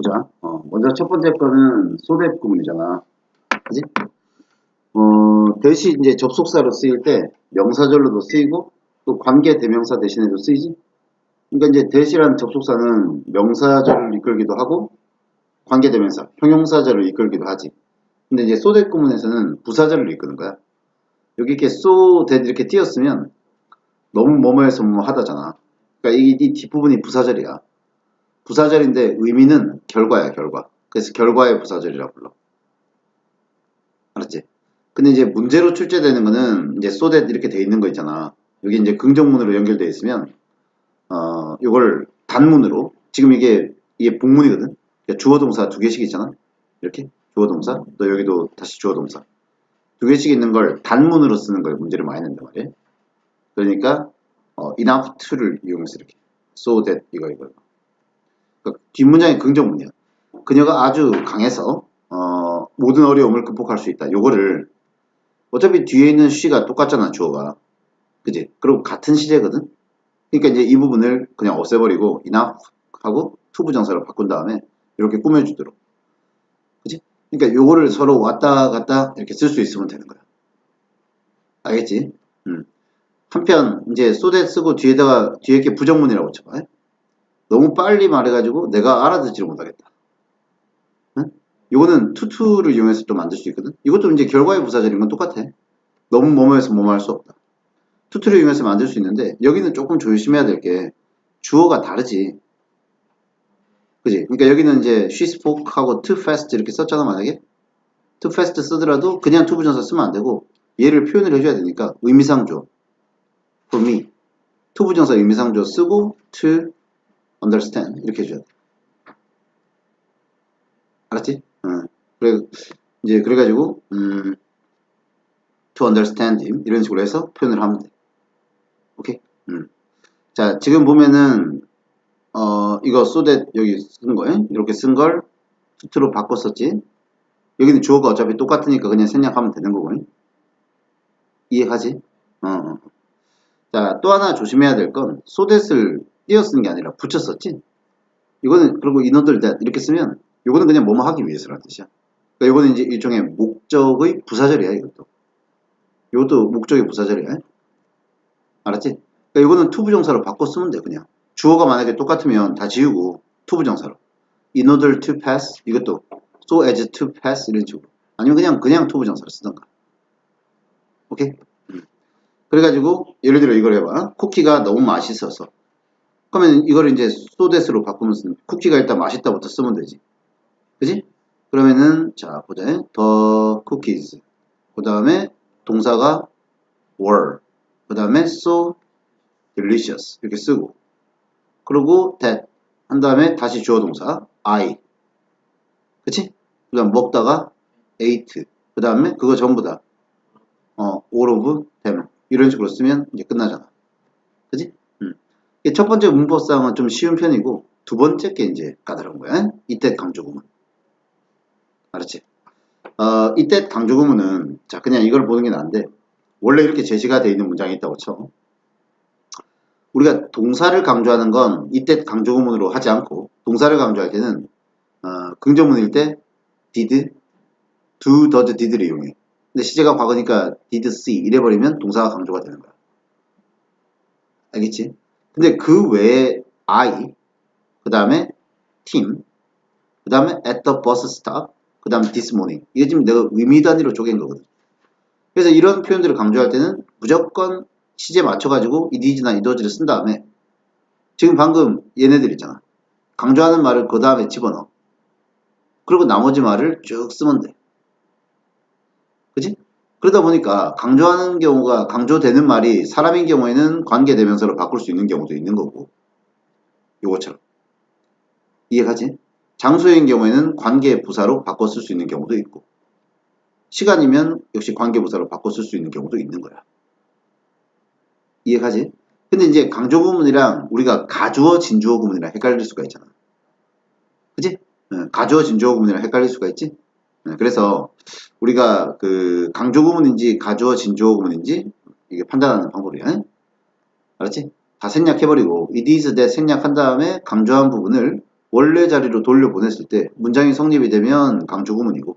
보자. 어, 먼저 첫 번째 거는 소댓 구문이잖아. 그지? 어, 대시 이제 접속사로 쓰일 때 명사절로도 쓰이고 또 관계 대명사 대신에도 쓰이지. 그러니까 이제 대시라는 접속사는 명사절을 이끌기도 하고 관계 대명사, 형용사절을 이끌기도 하지. 근데 이제 소댓 구문에서는 부사절을 이끄는 거야. 여기 이렇게 소댓 이렇게 띄었으면 너무 뭐뭐해서 뭐뭐 하다잖아. 그러니까 이, 이 뒷부분이 부사절이야. 부사절인데 의미는 결과야, 결과. 그래서 결과의 부사절이라 불러. 알았지? 근데 이제 문제로 출제되는 거는 이제 so that 이렇게 돼 있는 거 있잖아. 여기 이제 긍정문으로 연결돼 있으면 어, 이걸 단문으로 지금 이게 이게 복문이거든. 그러니까 주어 동사 두 개씩 있잖아. 이렇게 주어 동사 또 여기도 다시 주어 동사 두 개씩 있는 걸 단문으로 쓰는 걸 문제를 많이 낸단 말이에요. 그러니까 어, enough to를 이용해서 이렇게 so that 이거 이거 그러니까 뒷문장이 긍정문이야. 그녀가 아주 강해서 어, 모든 어려움을 극복할 수 있다. 요거를 어차피 뒤에 있는 she가 똑같잖아 주어가 그지? 그리고 같은 시제거든. 그러니까 이제 이 부분을 그냥 없애버리고 enough 하고 to 부정사로 바꾼 다음에 이렇게 꾸며주도록 그지? 그러니까 요거를 서로 왔다 갔다 이렇게 쓸 수 있으면 되는 거야. 알겠지? 음. 한편 이제 that 쓰고 뒤에다가 뒤에 이렇게 부정문이라고 쳐봐. 너무 빨리 말해가지고 내가 알아듣지를 못하겠다. 응? 이거는 투투를 이용해서 또 만들 수 있거든. 이것도 이제 결과의 부사절인 건 똑같아. 너무 뭐뭐해서 뭐뭐 할수 없다. 투투를 이용해서 만들 수 있는데 여기는 조금 조심해야 될 게 주어가 다르지. 그지? 그러니까 여기는 이제 she spoke하고 too fast 이렇게 썼잖아 만약에 too fast 쓰더라도 그냥 to 부정사 쓰면 안 되고 얘를 표현을 해줘야 되니까 의미상조 for me to 부정사 의미상조 쓰고 to understand 이렇게 해줘야 돼. 알았지? 응. 그래 이제 그래가지고 음, to understand him 이런 식으로 해서 표현을 하면 돼. 오케이? 음. 자 지금 보면은 어 이거 so that 여기 쓴 거에 이렇게 쓴 걸 투투로 바꿨었지. 여기는 주어가 어차피 똑같으니까 그냥 생략하면 되는 거고. 이해하지? 어. 어. 자, 또 하나 조심해야 될건 소댓을 띄어 쓰는 게 아니라 붙였었지. 이거는 그리고 인어들 이렇게 쓰면 이거는 그냥 뭐뭐 하기 위해서라는 뜻이야. 그러니까 이거는 이제 일종의 목적의 부사절이야, 이것도. 이것도 목적의 부사절이야. 알았지? 그러니까 이거는 투부정사로 바꿔 쓰면 돼, 그냥. 주어가 만약에 똑같으면 다 지우고 투부정사로. In order to pass 이것도 so as to pass 이런 식으로. 아니면 그냥 그냥 투부정사로 쓰던가. 오케이? 음. 그래가지고 예를 들어 이걸 해봐. 쿠키가 너무 맛있어서. 그러면 이걸 이제 소댓으로 바꾸면 쿠키가 일단 맛있다부터 쓰면 되지. 그지? 그러면은 자 보자. the cookies. 그 다음에 동사가 were. 그 다음에 so delicious 이렇게 쓰고 그리고 that 한 다음에 다시 주어 동사 I. 그치? 그 다음 먹다가 ate. 그 다음에 그거 전부 다 어, all of them. 이런 식으로 쓰면 이제 끝나잖아. 그지? 음. 첫 번째 문법상은 좀 쉬운 편이고, 두 번째 게 이제 까다로운 거야. 이때 강조구문. 알았지? 어, 이때 강조구문은, 자, 그냥 이걸 보는 게 나은데, 원래 이렇게 제시가 되어 있는 문장이 있다고 쳐. 우리가 동사를 강조하는 건 이때 강조구문으로 하지 않고, 동사를 강조할 때는, 어, 긍정문일 때, did, do, does, did를 이용해. 근데 시제가 과거니까 did see 이래버리면 동사가 강조가 되는 거야. 알겠지? 근데 그 외에 I, 그 다음에 team, 그 다음에 at the bus stop, 그 다음에 this morning. 이게 지금 내가 의미 단위로 쪼갠 거거든. 그래서 이런 표현들을 강조할 때는 무조건 시제 맞춰가지고 이 did나 이 does를 쓴 다음에 지금 방금 얘네들 있잖아. 강조하는 말을 그 다음에 집어넣어. 그리고 나머지 말을 쭉 쓰면 돼. 그지? 그러다 보니까 강조하는 경우가 강조되는 말이 사람인 경우에는 관계대명사로 바꿀 수 있는 경우도 있는 거고 요것처럼 이해가지? 장소인 경우에는 관계부사로 바꿔 쓸 수 있는 경우도 있고 시간이면 역시 관계부사로 바꿔 쓸 수 있는 경우도 있는 거야 이해가지? 근데 이제 강조 구문이랑 우리가 가주어 진주어 구문이랑 헷갈릴 수가 있잖아 그지? 가주어 진주어 구문이랑 헷갈릴 수가 있지? 네, 그래서 우리가 그 강조 구문인지 가주어 진주어 구문인지 이게 판단하는 방법이야. 알았지? 다 생략해버리고 it is that 생략한 다음에 강조한 부분을 원래 자리로 돌려보냈을 때 문장이 성립이 되면 강조 구문이고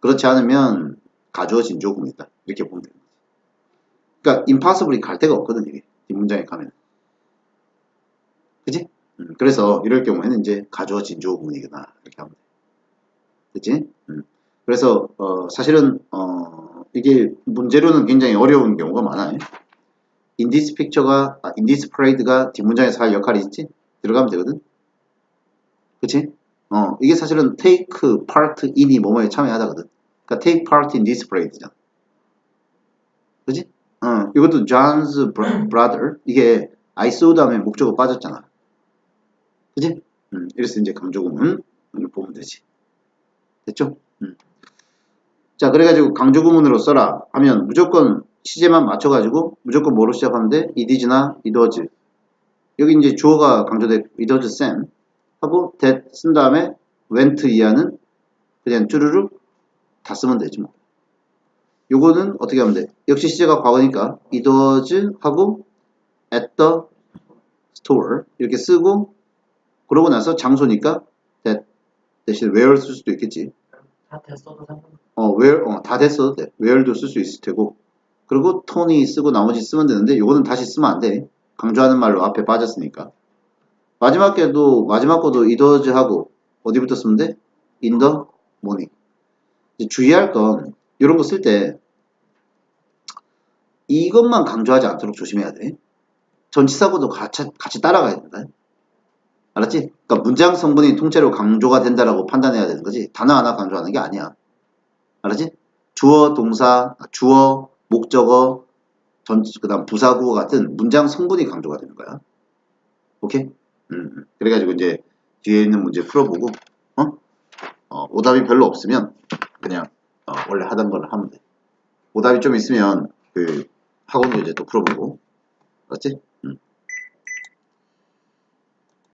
그렇지 않으면 가주어 진조 구문이다. 이렇게 보면 됩니다. 그러니까 impossibly 갈 데가 없거든 이게 뒷문장에 가면. 그지? 음, 그래서 이럴 경우에는 이제 가주어 진조 구문이구나 이렇게 하면 돼. 그치? 음. 그래서 어, 사실은 어, 이게 문제로는 굉장히 어려운 경우가 많아요. this picture가 아, this parade가 뒷문장에서 할 역할이 있지? 들어가면 되거든. 그치? 어, 이게 사실은 take part in이 뭐뭐에 참여하다거든. 그러니까 take part in this parade잖아. 그치? 어, 이것도 John's bro- brother. 이게 I saw 다음에 목적어 빠졌잖아. 그치? 음, 이래서 이제 을 보면 되지. 됐죠? 음. 자, 그래가지고 강조구문으로 써라 하면 무조건 시제만 맞춰가지고 무조건 뭐로 is나 it was. 여기 이제 주어가 강조돼 was Sam 하고 that 쓴 다음에 went 이하는 그냥 쭈르륵 다 쓰면 되지 뭐. 요거는 어떻게 하면 돼? 역시 시제가 과거니까 was 하고 at the store 이렇게 쓰고 그러고 나서 장소니까 대신 where 쓸 수도 있겠지. 다 됐어도 상관. 어, where 어, 다 됐어도 돼. where도 쓸 수 있을 테고. 그리고 톤이 쓰고 나머지 쓰면 되는데 요거는 다시 쓰면 안 돼. 강조하는 말로 앞에 빠졌으니까. 마지막 게도 마지막 거도 it was 하고 어디부터 쓰면 돼? in the morning. 이제 주의할 건 이런 거 쓸 때 이것만 강조하지 않도록 조심해야 돼. 전치사고도 같이, 같이 따라가야 된다. 알았지? 그러니까 문장 성분이 통째로 강조가 된다라고 판단해야 되는 거지. 단어 하나 강조하는 게 아니야. 알았지? 주어, 동사, 아, 주어, 목적어, 전, 그 다음 부사구어 같은 문장 성분이 강조가 되는 거야. 오케이? 음, 음. 그래가지고 이제 뒤에 있는 문제 풀어보고, 어? 어, 오답이 별로 없으면 그냥 어, 원래 하던 걸 하면 돼. 오답이 좀 있으면 그 학원 문제 또 풀어보고, 알았지?